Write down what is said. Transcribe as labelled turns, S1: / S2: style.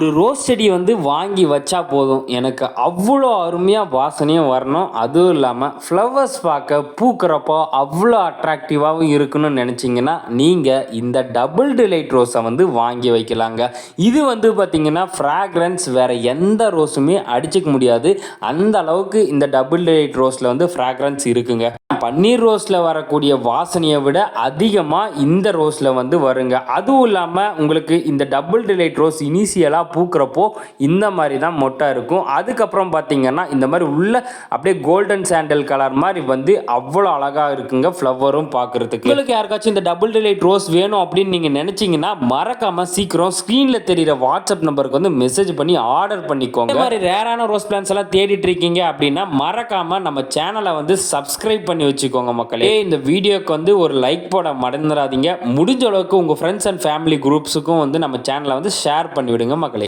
S1: ஒரு ரோஸ் செடி வந்து வாங்கி வச்சா போதும். எனக்கு அவ்வளோ அருமையாக வாசனையும் வரணும். அதுவும் இல்லாமல் ஃப்ளவர்ஸ் பார்க்க பூக்கிறப்போ அவ்வளோ அட்ராக்டிவாகவும் இருக்குன்னு நினச்சிங்கன்னா நீங்கள் இந்த டபுள் டிலைட் ரோஸை வந்து வாங்கி வைக்கலாங்க. இது வந்து பார்த்திங்கன்னா ஃப்ராக்ரன்ஸ் வேறு எந்த ரோஸுமே அடிச்சுக்க முடியாது. அந்த அளவுக்கு இந்த டபுள் டிலைட் ரோஸில் வந்து ஃப்ராக்ரன்ஸ் இருக்குங்க. பன்னீர் ரோஸில் வரக்கூடிய வாசனையை விட அதிகமாக இந்த ரோஸில் வந்து வருங்க. அதுவும் இல்லாமல் உங்களுக்கு இந்த டபுள் டிலைட் ரோஸ் இனிஷியலாக பூக்கிறப்போ இந்த மாதிரி தான் மொட்டை இருக்கும். அதுக்கப்புறம் பார்த்தீங்கன்னா இந்த மாதிரி உள்ள அப்படியே கோல்டன் சாண்டல் கலர் மாதிரி வந்து அவ்வளோ அழகாக இருக்குங்க ஃப்ளவரும் பார்க்குறதுக்கு உங்களுக்கு யாருக்காச்சும் இந்த டபுள் டிலைட் ரோஸ் வேணும் அப்படின்னு நீங்கள் நினச்சிங்கன்னா மறக்காமல் சீக்கிரம் ஸ்க்ரீனில் தெரியிற வாட்ஸ்அப் நம்பருக்கு வந்து மெசேஜ் பண்ணி ஆர்டர் பண்ணிக்கோங்க. இந்த மாதிரி ரேரான ரோஸ் பிளான்ஸ் எல்லாம் தேடிட்டு இருக்கீங்க அப்படின்னா மறக்காமல் நம்ம சேனலை வந்து சப்ஸ்கிரைப் பண்ணி வச்சுக்கோங்க மக்களே. இந்த வீடியோக்கு வந்து ஒரு லைக் போட மறந்துடாதீங்க. முடிஞ்ச அளவுக்கு உங்கள் ஃப்ரெண்ட்ஸ் அண்ட் ஃபேமிலி குரூப்ஸுக்கும் வந்து நம்ம சேனலை வந்து ஷேர் பண்ணிவிடுங்க மக்களே.